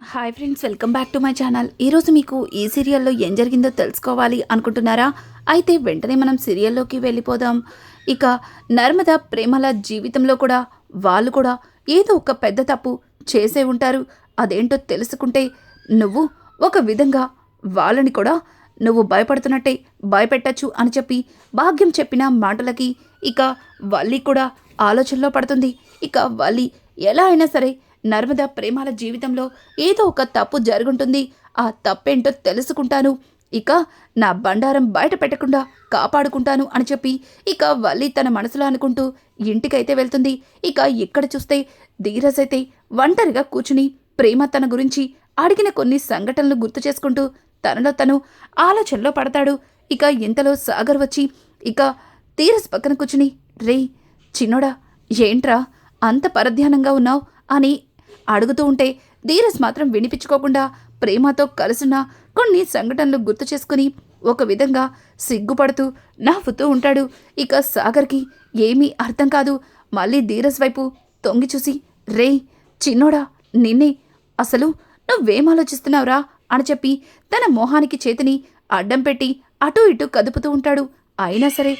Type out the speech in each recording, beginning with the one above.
Hi friends welcome back to my channel ఈరోజు మీకు ఈ సీరియల్లో ఏం జరిగిందో తెలుసుకోవాలి అనుకుంటున్నారా? అయితే వెంటనే మనం సీరియల్లోకి వెళ్ళిపోదాం. ఇక నర్మద ప్రేమల జీవితంలో కూడా వాళ్ళు కూడా ఏదో ఒక పెద్ద తప్పు చేసే ఉంటారు. అదేంటో తెలుసుకుంటే నువ్వు ఒక విధంగా వాళ్ళని కూడా నువ్వు భయపడుతున్నట్టే భయపెట్టచ్చు అని చెప్పి భాగ్యం చెప్పిన మాటలకి ఇక వల్లి కూడా ఆలోచనలో పడుతుంది. ఇక వల్లి ఎలా అయినా సరే నర్మద ప్రేమాల జీవితంలో ఏదో ఒక తప్పు జరుగుంటుంది. ఆ తప్పేంటో తెలుసుకుంటాను. ఇక నా బండారం బయట పెట్టకుండా కాపాడుకుంటాను అని చెప్పి ఇక వల్లి తన మనసులో అనుకుంటూ ఇంటికైతే వెళ్తుంది. ఇక ఇక్కడ చూస్తే ధీరజ్ అయితే ఒంటరిగా కూర్చుని ప్రేమ తన గురించి అడిగిన కొన్ని సంఘటనలు గుర్తు చేసుకుంటూ తనలో తను ఆలోచనలో పడతాడు. ఇక ఇంతలో సాగర్ వచ్చి ఇక ధీరజ్ పక్కన కూర్చుని రే చిన్నోడా ఏంట్రా? అంత పరధ్యానంగా ఉన్నావు? అని అడుగుతూ ఉంటే ధీరజ్ మాత్రం వినిపించుకోకుండా ప్రేమతో కలుసున్న కొన్ని సంఘటనలు గుర్తు చేసుకుని ఒక విధంగా సిగ్గుపడుతూ నవ్వుతూ ఉంటాడు. ఇక సాగర్కి ఏమీ అర్థం కాదు. మళ్ళీ ధీరజ్ వైపు తొంగి చూసి రే చిన్నోడా నిన్నే అసలు నువ్వేం ఆలోచిస్తున్నావురా? అని చెప్పి తన మొహానికి చేతిని అడ్డం పెట్టి అటూ ఇటూ కదుపుతూ ఉంటాడు. అయినా సరే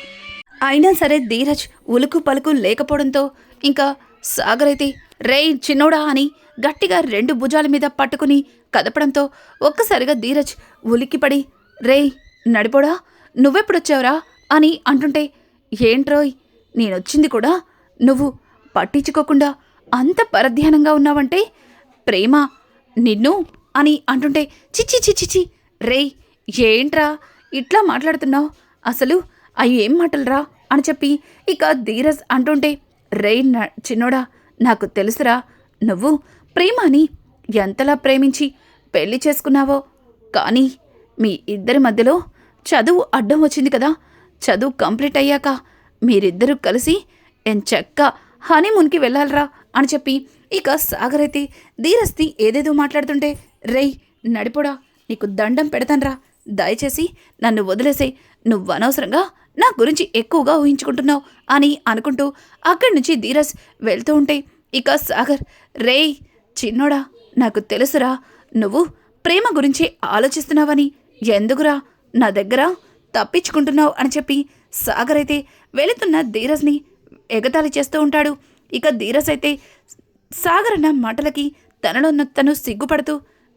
అయినా సరే ధీరజ్ ఉలుకు పలుకు లేకపోవడంతో ఇంకా సాగర్ అయితే రేయ్ చిన్నోడా అని గట్టిగా రెండు భుజాల మీద పట్టుకుని కదపడంతో ఒక్కసారిగా ధీరజ్ ఉలిక్కిపడి రేయ్ నడిపోడా? నువ్వెప్పుడొచ్చావురా? అని అంటుంటే ఏంట్రోయ్ నేనొచ్చింది కూడా? నువ్వు పట్టించుకోకుండా అంత పరధ్యానంగా ఉన్నావంటే ప్రేమ నిన్ను అని అంటుంటే చిచ్చి చిచ్చిచి రేయ్ ఏంట్రా ఇట్లా మాట్లాడుతున్నావు? అసలు అవి ఏం మాటలురా? అని చెప్పి ఇక ధీరజ్ అంటుంటే రే న- చిన్నోడా నాకు తెలుసురా నువ్వు ప్రేమని ఎంతలా ప్రేమించి పెళ్ళి చేసుకున్నావో. కానీ మీ ఇద్దరి మధ్యలో చదువు అడ్డం వచ్చింది కదా. చదువు కంప్లీట్ అయ్యాక మీరిద్దరూ కలిసి ఎంచక్క హనీమూన్కి వెళ్ళాలరా అని చెప్పి ఇక సాగర్ అయితే ధీరస్తి ఏదేదో మాట్లాడుతుంటే రేయ్ నడిపోడా నీకు దండం పెడతాన్రా. దయచేసి నన్ను వదిలేసే నువ్వు అనవసరంగా నా గురించి ఎక్కువగా ఊహించుకుంటున్నావు అని అనుకుంటూ అక్కడి నుంచి ధీరజ్ వెళ్తూ ఉంటే ఇక సాగర్ రేయ్ చిన్నోడా నాకు తెలుసురా నువ్వు ప్రేమ గురించి ఆలోచిస్తున్నావని ఎందుకురా నా దగ్గర తప్పించుకుంటున్నావు అని చెప్పి సాగర్ అయితే వెళుతున్న ధీరజ్ని ఎగతాళి చేస్తూ ఉంటాడు. ఇక ధీరజ్ అయితే సాగర్ అన్న మాటలకి తనలో తను సిగ్గుపడుతూ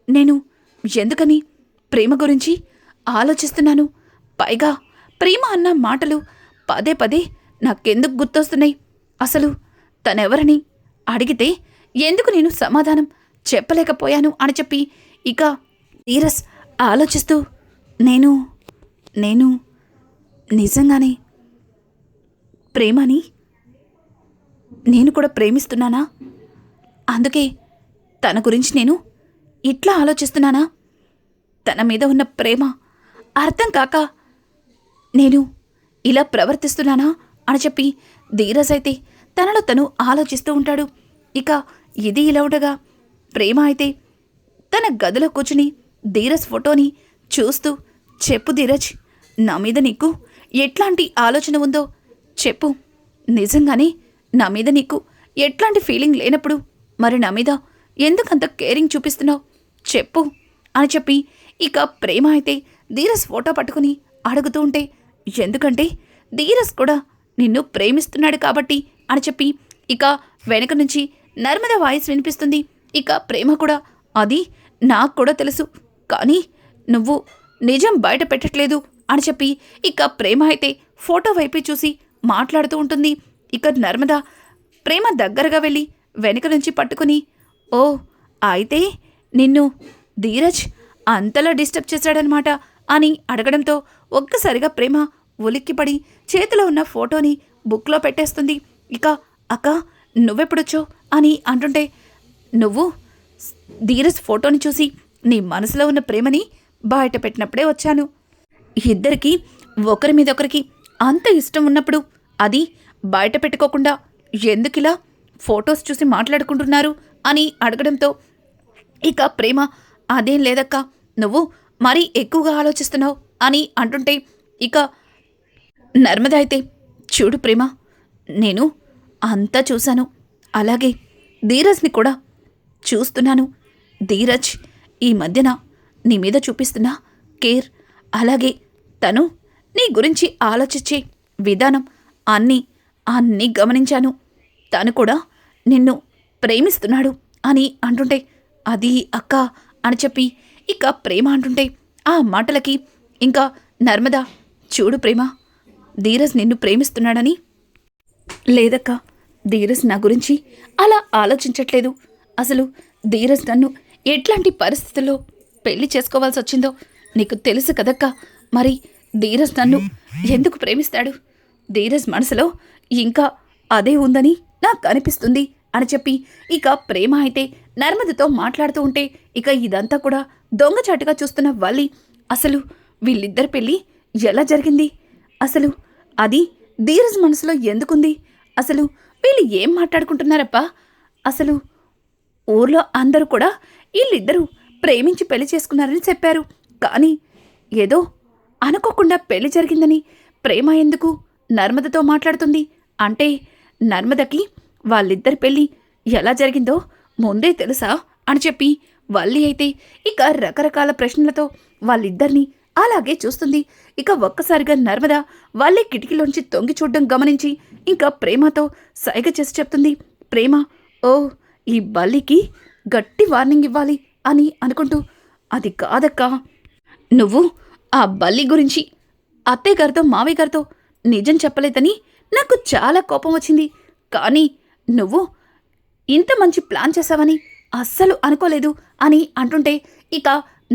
నేను ఎందుకని ప్రేమ గురించి ఆలోచిస్తున్నాను? పైగా ప్రేమ అన్న మాటలు పదే పదే నాకెందుకు గుర్తొస్తున్నాయి? అసలు తనెవరని అడిగితే ఎందుకు నేను సమాధానం చెప్పలేకపోయాను అని చెప్పి ఇక నీరస్ ఆలోచిస్తూ నేను నేను నిజంగానే ప్రేమని నేను కూడా ప్రేమిస్తున్నానా? అందుకే తన గురించి నేను ఇట్లా ఆలోచిస్తున్నానా? తన మీద ఉన్న ప్రేమ అర్థం కాక నేను ఇలా ప్రవర్తిస్తున్నానా? అని చెప్పి ధీరజ్ అయితే తనలో తను ఆలోచిస్తూ ఉంటాడు. ఇక ఇది ఇలా ఉండగా ప్రేమ అయితే తన గదిలో కూర్చుని ధీరజ్ ఫోటోని చూస్తూ చెప్పు ధీరజ్ నా మీద నీకు ఎట్లాంటి ఆలోచన ఉందో చెప్పు. నిజంగానే నా మీద నీకు ఎట్లాంటి ఫీలింగ్ లేనప్పుడు మరి నా మీద ఎందుకంత కేరింగ్ చూపిస్తున్నావు? చెప్పు. అని చెప్పి ఇక ప్రేమ అయితే ధీరస్ ఫోటో పట్టుకుని అడుగుతూ ఉంటే ఎందుకంటే ధీరస్ కూడా నిన్ను ప్రేమిస్తున్నాడు కాబట్టి అని చెప్పి ఇక వెనక నుంచి నర్మద వాయిస్ వినిపిస్తుంది. ఇక ప్రేమ కూడా. అది నాకు కూడా తెలుసు. కానీ నువ్వు నిజం బయట పెట్టట్లేదు అని చెప్పి ఇక ప్రేమ అయితే ఫోటో వైపే చూసి మాట్లాడుతూ ఉంటుంది. ఇక నర్మద ప్రేమ దగ్గరగా వెళ్ళి వెనక నుంచి పట్టుకుని ఓ అయితే నిన్ను ధీరజ్ అంతలా డిస్టర్బ్ చేశాడనమాట అని అడగడంతో ఒక్కసారిగా ప్రేమ ఉలిక్కిపడి చేతిలో ఉన్న ఫోటోని బుక్లో పెట్టేస్తుంది. ఇక అక్క నువ్వెప్పుడొచ్చో అని అంటుంటే నువ్వు ధీరజ్ ఫోటోని చూసి నీ మనసులో ఉన్న ప్రేమని బయట పెట్టినప్పుడే వచ్చాను. ఇద్దరికి ఒకరి మీద ఒకరికి అంత ఇష్టం ఉన్నప్పుడు అది బయట పెట్టుకోకుండా ఎందుకిలా ఫొటోస్ చూసి మాట్లాడుకుంటున్నారు? అని అడగడంతో ఇక ప్రేమ అదేం లేదక్క. నువ్వు మరీ ఎక్కువగా ఆలోచిస్తున్నావు. అని అంటుంటే ఇక నర్మద అయితే చూడు ప్రేమ నేను అంతా చూశాను. అలాగే ధీరజ్ని కూడా చూస్తున్నాను. ధీరజ్ ఈ మధ్యన నీ మీద చూపిస్తున్న కేర్ అలాగే తను నీ గురించి ఆలోచించే విధానం అన్నీ అన్నీ గమనించాను. తను కూడా నిన్ను ప్రేమిస్తున్నాడు అని అంటుంటే అది అక్క అని చెప్పి ఇక ప్రేమ అంటుంటే ఆ మాటలకి ఇంకా నర్మద చూడు ప్రేమ ధీరజ్ నిన్ను ప్రేమిస్తున్నాడని. లేదక్క ధీరజ్ నా గురించి అలా ఆలోచించట్లేదు. అసలు ధీరజ్ నన్ను ఎట్లాంటి పరిస్థితుల్లో పెళ్ళి చేసుకోవాల్సి వచ్చిందో నీకు తెలుసు కదక్క. మరి ధీరజ్ నన్ను ఎందుకు ప్రేమిస్తాడు? ధీరజ్ మనసులో ఇంకా అదే ఉందని నాకు అనిపిస్తుంది అని చెప్పి ఇక ప్రేమ అయితే నర్మదతో మాట్లాడుతూ ఉంటే ఇక ఇదంతా కూడా దొంగచాటుగా చూస్తున్న వల్లి అసలు వీళ్ళిద్దరి పెళ్ళి ఎలా జరిగింది? అసలు అది ధీరజ్ మనసులో ఎందుకుంది? అసలు వీళ్ళు ఏం మాట్లాడుకుంటున్నారప్పా అసలు ఊర్లో అందరూ కూడా వీళ్ళిద్దరూ ప్రేమించి పెళ్ళి చేసుకున్నారని చెప్పారు. కానీ ఏదో అనుకోకుండా పెళ్ళి జరిగిందని ప్రేమ ఎందుకు నర్మదతో మాట్లాడుతుంది? అంటే నర్మదకి వాళ్ళిద్దరి పెళ్ళి ఎలా జరిగిందో ముందే తెలుసా అని చెప్పి వల్లి అయితే ఇక రకరకాల ప్రశ్నలతో వాళ్ళిద్దరినీ అలాగే చూస్తుంది. ఇక ఒక్కసారిగా నర్మద వాళ్ళే కిటికీలోంచి తొంగి చూడడం గమనించి ఇంకా ప్రేమతో సైగ చేసి చెప్తుంది. ప్రేమ ఓ ఈ బల్లికి గట్టి వార్నింగ్ ఇవ్వాలి అని అనుకుంటూ అది కాదక్కా. నువ్వు ఆ బల్లి గురించి అత్తయ్య గారితో మావయ్య గారితో నిజం చెప్పలేదని నాకు చాలా కోపం వచ్చింది. కానీ నువ్వు ఇంత మంచి ప్లాన్ చేశావని అస్సలు అనుకోలేదు అని అంటుంటే ఇక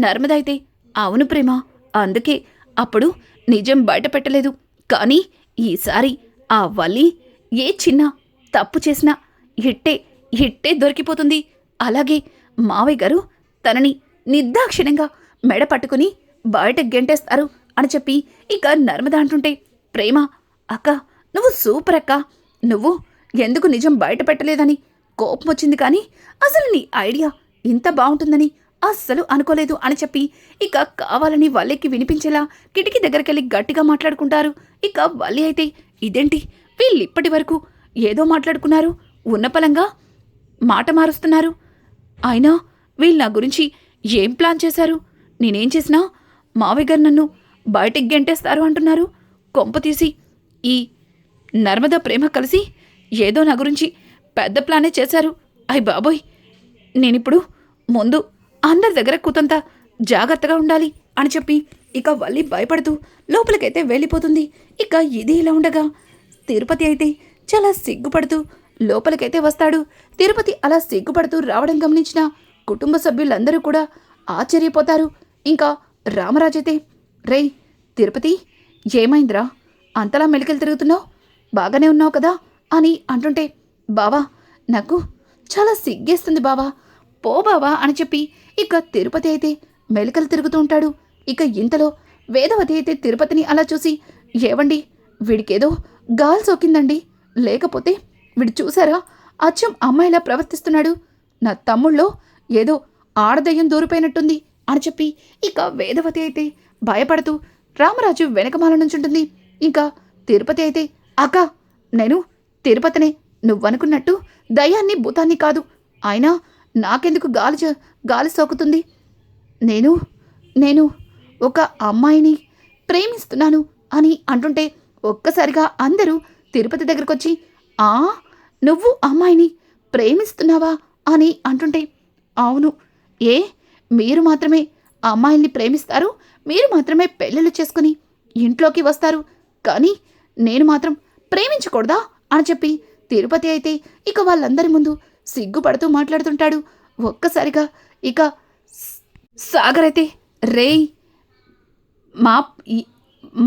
నర్మద అయితే అవును ప్రేమ అందుకే అప్పుడు నిజం బయట పెట్టలేదు. కానీ ఈసారి ఆ వలి ఏ చిన్న తప్పు చేసినా ఇట్టే ఇట్టే దొరికిపోతుంది. అలాగే మావయ్య గారు తనని నిర్దాక్షిణ్యంగా మెడ పట్టుకుని బయట గెంటేస్తారు అని చెప్పి ఇక నర్మద అంటుంటే ప్రేమ అక్క నువ్వు సూపర్ అక్క. నువ్వు ఎందుకు నిజం బయట పెట్టలేదని కోపం వచ్చింది కానీ అసలు నీ ఐడియా ఇంత బాగుంటుందని అస్సలు అనుకోలేదు అని చెప్పి ఇక కావాలని వల్లికి వినిపించేలా కిటికీ దగ్గరికెళ్ళి గట్టిగా మాట్లాడుకుంటారు. ఇక వల్లి అయితే ఇదేంటి? వీళ్ళిప్పటి వరకు ఏదో మాట్లాడుకున్నారు. ఉన్నపలంగా మాట మారుస్తున్నారు. అయినా వీళ్ళు నా గురించి ఏం ప్లాన్ చేశారు? నేనేం చేసినా మావయ్య గారు నన్ను బయటికి గెంటేస్తారు అంటున్నారు. కొంప తీసి ఈ నర్మద ప్రేమ కలిసి ఏదో నా గురించి పెద్ద ప్లానే చేశారు. అయ్ బాబోయ్! నేనిప్పుడు ముందు అందరి దగ్గర కూతంత జాగ్రత్తగా ఉండాలి అని చెప్పి ఇక వల్లి భయపడుతూ లోపలికైతే వెళ్ళిపోతుంది. ఇక ఇది ఇలా ఉండగా తిరుపతి అయితే చాలా సిగ్గుపడుతూ లోపలికైతే వస్తాడు. తిరుపతి అలా సిగ్గుపడుతూ రావడం గమనించిన కుటుంబ సభ్యులందరూ కూడా ఆశ్చర్యపోతారు. ఇంకా రామరాజైతే రేయ్ తిరుపతి ఏమైందిరా? అంతలా మెలికలు తిరుగుతున్నావు? బాగానే ఉన్నావు కదా? అని అంటుంటే బావా నాకు చాలా సిగ్గేస్తుంది బావా పో బావా అని చెప్పి ఇక తిరుపతి అయితే మెలికలు తిరుగుతూ ఉంటాడు. ఇక ఇంతలో వేదవతి అయితే తిరుపతిని అలా చూసి ఏవండి వీడికేదో గాలి సోకిందండి. లేకపోతే వీడు చూసారా అచ్చం అమ్మాయిలా ప్రవర్తిస్తున్నాడు. నా తమ్ముళ్ళో ఏదో ఆడదయ్యం దూరిపోయినట్టుంది అని చెప్పి ఇక వేదవతి అయితే భయపడుతూ రామరాజు వెనకమాల నుంచుంటుంది. ఇంకా తిరుపతి అయితే అక్క నేను తిరుపతినే నువ్వనుకున్నట్టు దయాన్ని భూతాన్ని కాదు. అయినా నాకెందుకు గాలి గాలి సోకుతుంది? నేను నేను ఒక అమ్మాయిని ప్రేమిస్తున్నాను అని అంటుంటే ఒక్కసారిగా అందరూ తిరుపతి దగ్గరకు వచ్చి ఆ నువ్వు అమ్మాయిని ప్రేమిస్తున్నావా? అని అంటుంటే అవును. ఏ మీరు మాత్రమే అమ్మాయిల్ని ప్రేమిస్తారు మీరు మాత్రమే పెళ్ళిళ్ళు చేసుకుని ఇంట్లోకి వస్తారు కానీ నేను మాత్రం ప్రేమించకూడదా? అని చెప్పి తిరుపతి అయితే ఇక వాళ్ళందరి ముందు సిగ్గుపడుతూ మాట్లాడుతుంటాడు. ఒక్కసారిగా ఇక సాగర్ అయితే రేయ్ మా ఈ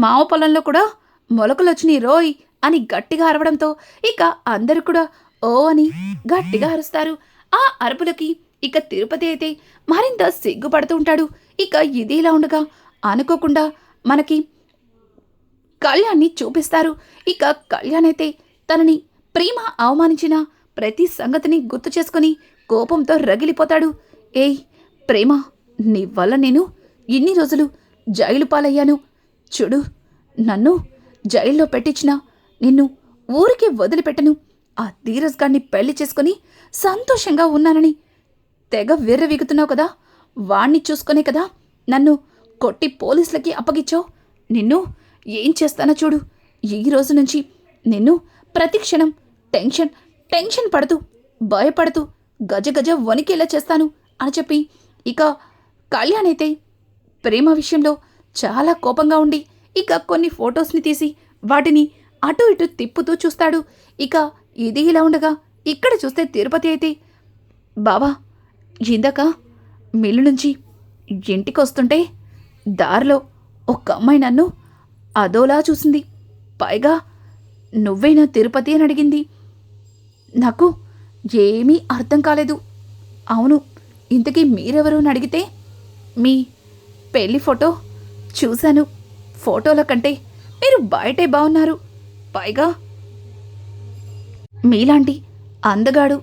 మావ పొలంలో కూడా మొలకలు వచ్చినాయి రోయ్ అని గట్టిగా అరవడంతో ఇక అందరూ కూడా ఓ అని గట్టిగా అరుస్తారు. ఆ అరుపులకి ఇక తిరుపతి అయితే మరింత సిగ్గుపడుతూ ఉంటాడు. ఇక ఇది ఇలా ఉండగా అనుకోకుండా మనకి కళ్యాణ్ని చూపిస్తారు. ఇక కళ్యాణ్ అయితే తనని ప్రేమ అవమానించిన ప్రతి సంగతిని గుర్తు చేసుకుని కోపంతో రగిలిపోతాడు. ఏయ్ ప్రేమ నీ వల్ల నేను ఇన్ని రోజులు జైలు పాలయ్యాను. చూడు నన్ను జైల్లో పెట్టించిన నిన్ను ఊరికే వదిలిపెట్టను. ఆ ధీరజ్ గారిని పెళ్ళి చేసుకుని సంతోషంగా ఉన్నానని. తెగ విర్రవీగుతున్నావు కదా వాణ్ణి చూసుకునే కదా నన్ను కొట్టి పోలీసులకి అప్పగిచ్చావు నిన్ను ఏం చేస్తానో చూడు ఈ రోజు నుంచి నిన్ను ప్రతి క్షణం టెన్షన్ టెన్షన్ పడుతూ భయపడుతూ గజ గజ వణికేలా చేస్తాను అని చెప్పి ఇక కళ్యాణ్ అయితే ప్రేమ విషయంలో చాలా కోపంగా ఉండి ఇక కొన్ని ఫొటోస్ని తీసి వాటిని అటు ఇటు తిప్పుతూ చూస్తాడు. ఇక ఇది ఇలా ఉండగా ఇక్కడ చూస్తే తిరుపతి అయితే బావా ఇందాక మిల్లు నుంచి ఇంటికి వస్తుంటే దారిలో ఒక అమ్మాయి నన్ను అదోలా చూసింది. పైగా నువ్వేనా తిరుపతి అని అడిగింది. నాకు ఏమీ అర్థం కాలేదు. అవును ఇంతకీ మీరెవరు అని అడిగితే మీ పెళ్ళి ఫోటో చూశాను. ఫోటోల కంటే మీరు బయటే బాగున్నారు పైగా మీలాంటి అందగాడు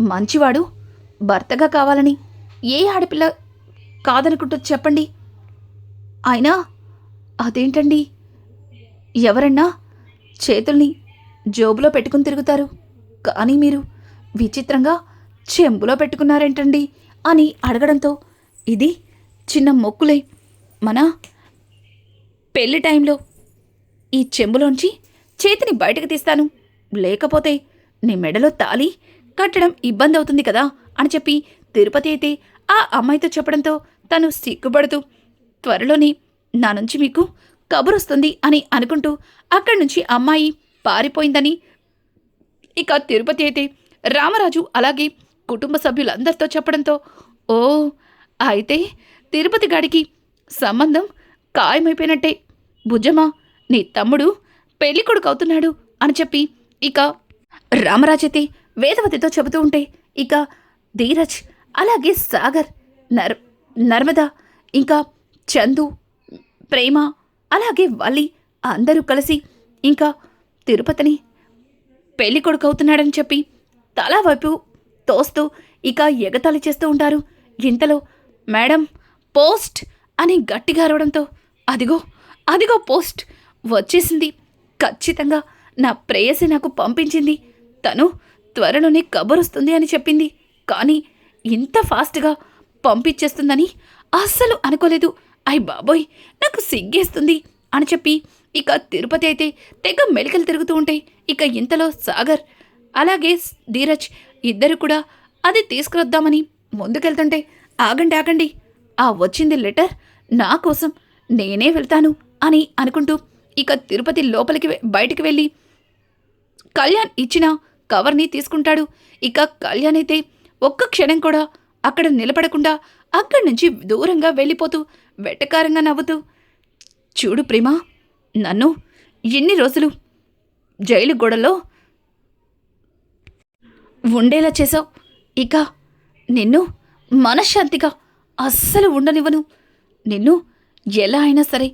మంచివాడు భర్తగా కావాలని ఏ ఆడపిల్ల కాదనుకుంటుంది చెప్పండి. అయినా అదేంటండి? ఎవరన్నా చేతుల్ని జోబులో పెట్టుకుని తిరుగుతారు. కానీ మీరు విచిత్రంగా చెంబులో పెట్టుకున్నారేంటండి? అని అడగడంతో ఇది చిన్న మొక్కులే. మన పెళ్ళి టైంలో ఈ చెంబులోంచి చేతిని బయటకు తీస్తాను. లేకపోతే నీ మెడలో తాలి కట్టడం ఇబ్బంది అవుతుంది కదా? అని చెప్పి తిరుపతి అయితే ఆ అమ్మాయితో చెప్పడంతో తను సిగ్గుపడుతూ త్వరలోనే నా నుంచి మీకు కబురొస్తుంది అని అనుకుంటూ అక్కడి నుంచి అమ్మాయి పారిపోయిందని ఇక తిరుపతి అయితే రామరాజు అలాగే కుటుంబ సభ్యులందరితో చెప్పడంతో ఓ అయితే తిరుపతి గాడికి సంబంధం ఖాయమైపోయినట్టే. భుజమా నీ తమ్ముడు పెళ్ళి కొడుకు అవుతున్నాడు అని చెప్పి ఇక రామరాజైతే అయితే వేదవతితో చెబుతూ ఉంటే ఇక ధీరజ్ అలాగే సాగర్ నర్ నర్మద ఇంకా చందు ప్రేమ అలాగే వల్లి అందరూ కలిసి ఇంకా తిరుపతిని పెళ్ళి కొడుకు అవుతున్నాడని చెప్పి తల వైపు తోస్తూ ఇక ఎగతాళి చేస్తూ ఉంటారు. ఇంతలో మేడం పోస్ట్ అని గట్టిగా అరవడంతో అదిగో అదిగో పోస్ట్ వచ్చేసింది. ఖచ్చితంగా నా ప్రేయసి నాకు పంపించింది. తను త్వరలోనే కబరుస్తుంది అని చెప్పింది. కానీ ఇంత ఫాస్ట్గా పంపించేస్తుందని అస్సలు అనుకోలేదు. అయ్ బాబోయ్ నాకు సిగ్గేస్తుంది అని చెప్పి ఇక తిరుపతి అయితే తెగ మెలికలు తిరుగుతూ ఉంటాయి. ఇక ఇంతలో సాగర్ అలాగే ధీరజ్ ఇద్దరు కూడా అది తీసుకురొద్దామని ముందుకెళ్తుంటే ఆగండి ఆగండి. ఆ వచ్చింది లెటర్ నా కోసం. నేనే వెళ్తాను అని అనుకుంటూ ఇక తిరుపతి లోపలికి బయటికి వెళ్ళి కళ్యాణ్ ఇచ్చిన కవర్ని తీసుకుంటాడు. ఇక కళ్యాణ్ అయితే ఒక్క క్షణం కూడా అక్కడ నిలబడకుండా అక్కడి నుంచి దూరంగా వెళ్ళిపోతూ వెటకారంగా నవ్వుతూ చూడు ప్రేమ నన్ను ఎన్ని రోజులు జైలు గోడలో ఉండేలా చేశావు? ఇక నిన్ను మనశ్శాంతిగా అస్సలు ఉండనివ్వను. నిన్ను ఎలా అయినా సరే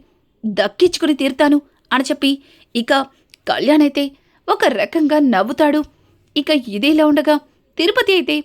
దక్కించుకుని తీరుతాను అని చెప్పి ఇక కళ్యాణ్ అయితే ఒక రకంగా నవ్వుతాడు. ఇక ఇదేలా ఉండగా తిరుపతి అయితే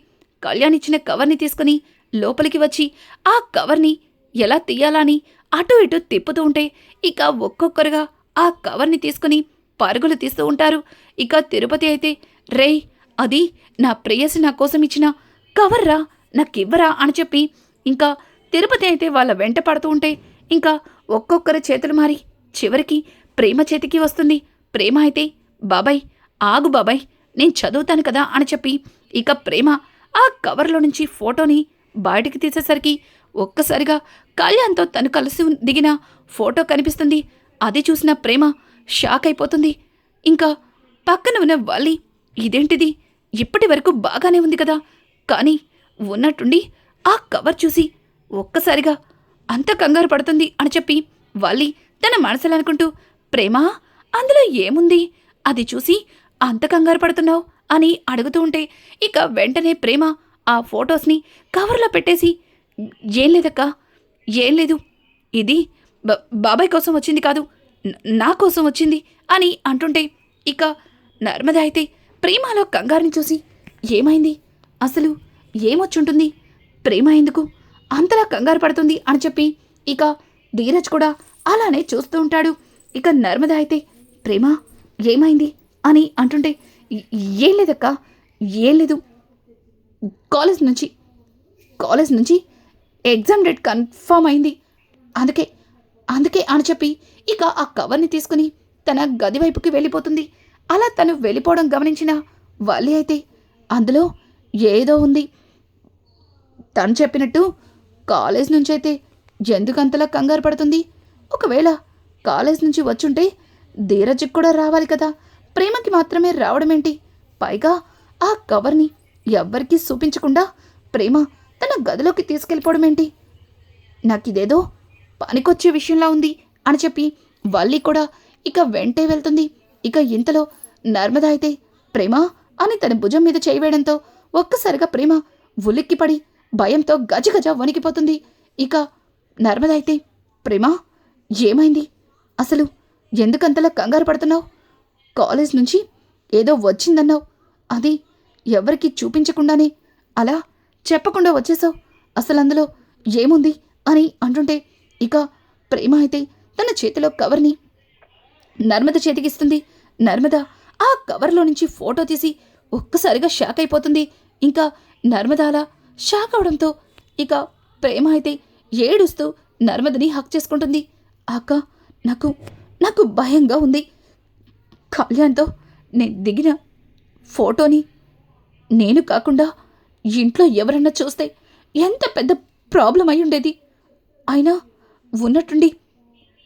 కళ్యాణ్ ఇచ్చిన కవర్ని తీసుకుని లోపలికి వచ్చి ఆ కవర్ని ఎలా తీయాలని అటు ఇటు తిప్పుతూ ఉంటే ఇక ఒక్కొక్కరుగా ఆ కవర్ని తీసుకుని పరుగులు తీస్తూ ఉంటారు. ఇక తిరుపతి అయితే రేయ్ అది నా ప్రేయసి నా కోసం ఇచ్చిన కవర్రా నాకివ్వరా? అని చెప్పి ఇంకా తిరుపతి అయితే వాళ్ళ వెంట పడుతూ ఉంటే ఇంకా ఒక్కొక్కరి చేతులు మారి చివరికి ప్రేమ చేతికి వస్తుంది. ప్రేమ అయితే బాబాయ్ ఆగు బాబాయ్ నేను చదువుతాను కదా అని చెప్పి ఇక ప్రేమ ఆ కవర్లో నుంచి ఫోటోని బయటికి తీసేసరికి ఒక్కసారిగా కళ్యాణ్తో తను కలిసి దిగిన ఫోటో కనిపిస్తుంది. అది చూసిన ప్రేమ షాక్ అయిపోతుంది. ఇంకా పక్కన ఉన్న వాలి ఇదేంటిది? ఇప్పటి వరకు బాగానే ఉంది కదా. కానీ ఉన్నట్టుండి ఆ కవర్ చూసి ఒక్కసారిగా అంత కంగారు పడుతుంది అని చెప్పి వాలి తన మనసులో అనుకుంటూ ప్రేమ అందులో ఏముంది? అది చూసి అంత కంగారు పడుతున్నావు? అని అడుగుతూ ఉంటే ఇక వెంటనే ప్రేమ ఆ ఫొటోస్ని కవర్లో పెట్టేసి ఏం లేదక్కా ఏం లేదు. ఇది బాబాయ్ కోసం వచ్చింది కాదు నా కోసం వచ్చింది అని అంటుంటే ఇక నర్మద అయితే ప్రేమలో కంగారుని చూసి ఏమైంది? అసలు ఏమొచ్చుంటుంది ప్రేమ ఎందుకు? అంతలా కంగారు పడుతుంది అని చెప్పి ఇక ధీరజ్ కూడా అలానే చూస్తూ ఉంటాడు. ఇక నర్మద అయితే ప్రేమ ఏమైంది? అని అంటుంటే ఏం లేదక్క ఏం లేదు. కాలేజ్ నుంచి కాలేజ్ నుంచి ఎగ్జామ్ డేట్ కన్ఫర్మ్ అయింది. అందుకే అందుకే అని చెప్పి ఇక ఆ కవర్ని తీసుకుని తన గది వైపుకి వెళ్ళిపోతుంది. అలా తను వెళ్ళిపోవడం గమనించిన వల్లి అయితే అందులో ఏదో ఉంది. తను చెప్పినట్టు కాలేజ్ నుంచి అయితే ఎందుకంతలా కంగారు పడుతుంది? ఒకవేళ కాలేజ్ నుంచి వచ్చుంటే ధీరజ్కి కూడా రావాలి కదా. ప్రేమకి మాత్రమే రావడం ఏంటి పైగా ఆ కవర్ని ఎవ్వరికీ చూపించకుండా ప్రేమ తన గదిలోకి తీసుకెళ్ళిపోవడం ఏంటి? నాకిదేదో పనికొచ్చే విషయంలా ఉంది అని చెప్పి వల్లి కూడా ఇక వెంటే వెళ్తుంది. ఇక ఇంతలో నర్మద అయితే ప్రేమ అని తన భుజం మీద చేయవేయడంతో ఒక్కసారిగా ప్రేమ ఉలిక్కిపడి భయంతో గజగజ వణికిపోతుంది. ఇక నర్మద అయితే ప్రేమ ఏమైంది? అసలు ఎందుకంతలా కంగారు పడుతున్నావు? కాలేజ్ నుంచి ఏదో వచ్చిందన్నావు. అది ఎవరికి చూపించకుండానే అలా చెప్పకుండా వచ్చేసావు అసలు అందులో ఏముంది? అని అంటుంటే ఇక ప్రేమ అయితే తన చేతిలో కవర్ని నర్మద చేతికిస్తుంది. నర్మద ఆ కవర్లో నుంచి ఫోటో తీసి ఒక్కసారిగా షాక్ అయిపోతుంది. ఇంకా నర్మద అలా షాక్ అవడంతో ఇక ప్రేమ అయితే ఏడుస్తూ నర్మదని హక్ చేసుకుంటుంది. అక్క నాకు నాకు భయంగా ఉంది. కళ్యాణ్తో నేను దిగిన ఫోటోని నేను కాకుండా ఇంట్లో ఎవరన్నా చూస్తే ఎంత పెద్ద ప్రాబ్లం అయి ఉండేది. అయినా ఉన్నట్టుండి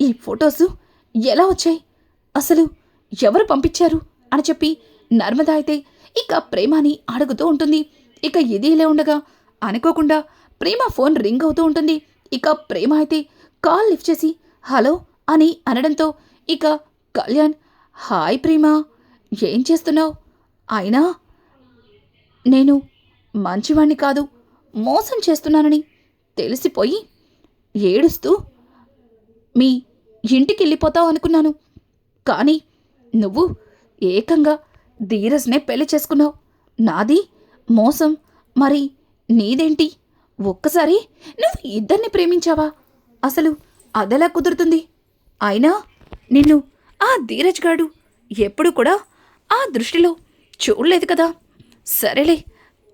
ఈ ఫొటోస్ ఎలా వచ్చాయి? అసలు ఎవరు పంపించారు? అని చెప్పి నర్మద అయితే ఇక ప్రేమని అడుగుతూ ఉంటుంది. ఇక ఇది ఇలా ఉండగా అనుకోకుండా ప్రేమ ఫోన్ రింగ్ అవుతూ ఉంటుంది. ఇక ప్రేమ అయితే కాల్ లిఫ్ట్ చేసి హలో అని అనడంతో ఇక కళ్యాణ్ హాయ్ ప్రేమ ఏం చేస్తున్నావు? అయినా నేను మంచివాణ్ణి కాదు మోసం చేస్తున్నానని తెలిసిపోయి ఏడుస్తూ మీ ఇంటికి వెళ్ళిపోతావు అనుకున్నాను కానీ నువ్వు ఏకంగా ధీరజ్నే పెళ్ళి చేసుకున్నావు. నాది మోసం మరి నీదేంటి? ఒక్కసారి నువ్వు ఇద్దరిని ప్రేమించావా? అసలు అదెలా కుదురుతుంది? అయినా నిన్ను ఆ ధీరజ్ గాడు ఎప్పుడు కూడా ఆ దృష్టిలో చూడలేదు కదా. సరేలే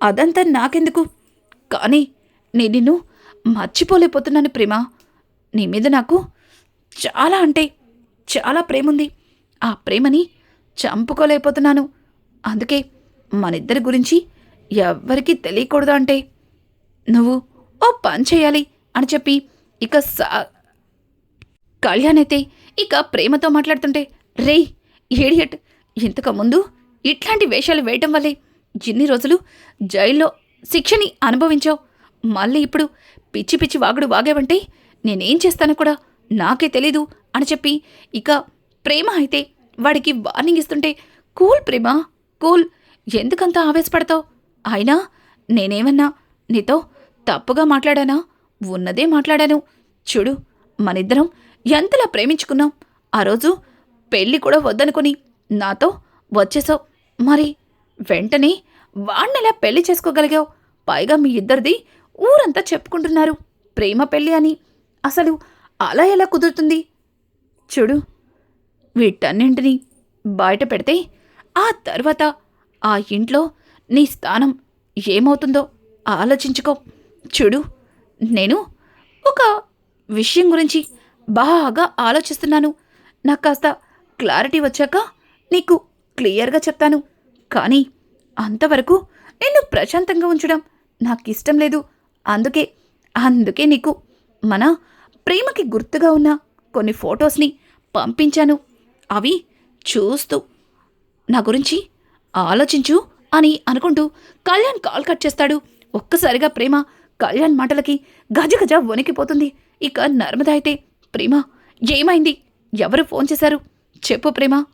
అదంతా నాకెందుకు? కానీ నేను నిన్ను మర్చిపోలేకపోతున్నాను ప్రేమ. నీ మీద నాకు చాలా అంటే చాలా ప్రేమ ఉంది ఆ ప్రేమని చంపుకోలేకపోతున్నాను. అందుకే మనిద్దరి గురించి ఎవ్వరికీ తెలియకూడదు అంటే నువ్వు ఓ పని చేయాలి అని చెప్పి ఇక సా కళ్యాణ్ అయితే ఇక ప్రేమతో మాట్లాడుతుంటే రే ఏడియట్ ఇంతకు ముందు ఇట్లాంటి వేషాలు వేయటం వల్లే ఇన్ని రోజులు జైల్లో శిక్షని అనుభవించావు. మళ్ళీ ఇప్పుడు పిచ్చి పిచ్చి వాగుడు వాగావంటే నేనేం చేస్తానో కూడా నాకే తెలీదు అని చెప్పి ఇక ప్రేమ అయితే వాడికి వార్నింగ్ ఇస్తుంటే కూల్ ప్రేమ కూల్. ఎందుకంత ఆవేశపడతావు? అయినా నేనేమన్నా నీతో తప్పుగా మాట్లాడానా? ఉన్నదే మాట్లాడాను. చూడు మనిద్దరం ఎంతలా ప్రేమించుకున్నాం. ఆ రోజు పెళ్ళి కూడా వద్దనుకుని నాతో వచ్చేసావు. మరి వెంటనే వాణ్ణెలా పెళ్ళి చేసుకోగలిగావు? పైగా మీ ఇద్దరిది ఊరంతా చెప్పుకుంటున్నారు. ప్రేమ పెళ్ళి అని. అసలు అలా ఎలా కుదురుతుంది? చూడు వీటన్నింటినీ బయట పెడితే ఆ తర్వాత ఆ ఇంట్లో నీ స్థానం ఏమవుతుందో ఆలోచించుకో. చూడు నేను ఒక విషయం గురించి బాగా ఆలోచిస్తున్నాను. నాకు కాస్త క్లారిటీ వచ్చాక నీకు క్లియర్గా చెప్తాను. కానీ అంతవరకు నిన్ను ప్రశాంతంగా ఉంచడం నాకు ఇష్టం లేదు. అందుకే అందుకే నీకు మన ప్రేమకి గుర్తుగా ఉన్న కొన్ని ఫొటోస్ని పంపించాను. అవి చూస్తూ నా గురించి ఆలోచించు అని అనుకుంటూ కళ్యాణ్ కాల్ కట్ చేస్తాడు. ఒక్కసారిగా ప్రేమ కళ్యాణ్ మాటలకి గజ గజ వణికిపోతుంది. ఇక నర్మద అయితే ప్రేమ ఏమైంది? ఎవరు ఫోన్ చేశారు? చెప్పు ప్రేమ.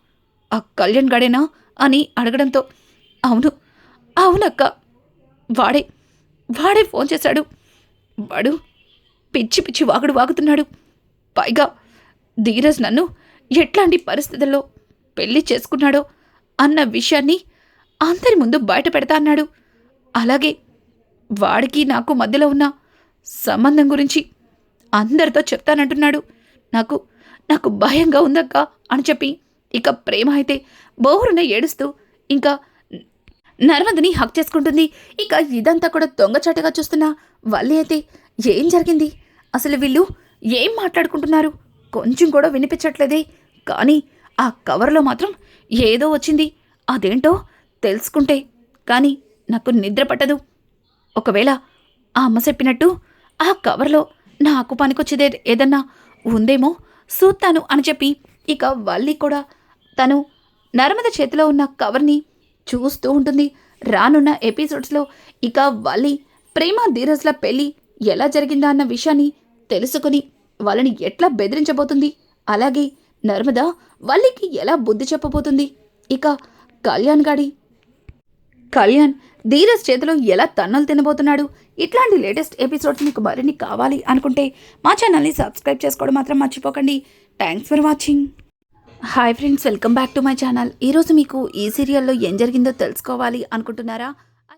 ఆ కళ్యాణ్ గడేనా? అని అడగడంతో అవును అవునక్క. వాడే వాడే ఫోన్ చేశాడు. వాడు పిచ్చి పిచ్చి వాగుడు వాగుతున్నాడు. పైగా ధీరజ్ నన్ను ఎట్లాంటి పరిస్థితుల్లో పెళ్ళి చేసుకున్నాడో అన్న విషయాన్ని అందరి ముందు బయట పెడతా అన్నాడు. అలాగే వాడికి నాకు మధ్యలో ఉన్న సంబంధం గురించి అందరితో చెప్తానంటున్నాడు. నాకు నాకు భయంగా ఉందక్క అని చెప్పి ఇక ప్రేమ అయితే బోరున ఏడుస్తూ ఇంకా నర్మదని హక్ చేసుకుంటుంది. ఇక ఇదంతా కూడా దొంగచాటుగా చూస్తున్న వల్లి అయితే ఏం జరిగింది? అసలు వీళ్ళు ఏం మాట్లాడుకుంటున్నారు? కొంచెం కూడా వినిపించట్లేదే. కానీ ఆ కవర్లో మాత్రం ఏదో వచ్చింది. అదేంటో తెలుసుకుంటే. కానీ నాకు నిద్ర పట్టదు. ఒకవేళ ఆ అమ్మ చెప్పినట్టు ఆ కవర్లో నాకు పనికొచ్చేదే ఏదన్నా ఉందేమో చూస్తాను అని చెప్పి ఇక వల్లి కూడా తను నర్మద చేతిలో ఉన్న కవర్ని చూస్తూ ఉంటుంది. రానున్న ఎపిసోడ్స్లో ఇక వల్లి ప్రేమ ధీరజ్ల పెళ్ళి ఎలా జరిగిందా అన్న విషయాన్ని తెలుసుకుని వాళ్ళని ఎట్లా బెదిరించబోతుంది? అలాగే నర్మద వల్లికి ఎలా బుద్ధి చెప్పబోతుంది? ఇక కళ్యాణ్ గాడి. కళ్యాణ్ ధీరజ్ చేతిలో ఎలా తన్నులు తినబోతున్నాడు? ఇట్లాంటి లేటెస్ట్ ఎపిసోడ్స్ మీకు మరిన్ని కావాలి అనుకుంటే మా ఛానల్ని సబ్స్క్రైబ్ చేసుకోవడం మాత్రం మర్చిపోకండి. Thanks for watching. Hi friends welcome back to my channel. ఈరోజు మీకు ఈ సీరియల్లో ఏం జరిగిందో తెలుసుకోవాలి అనుకుంటున్నారా?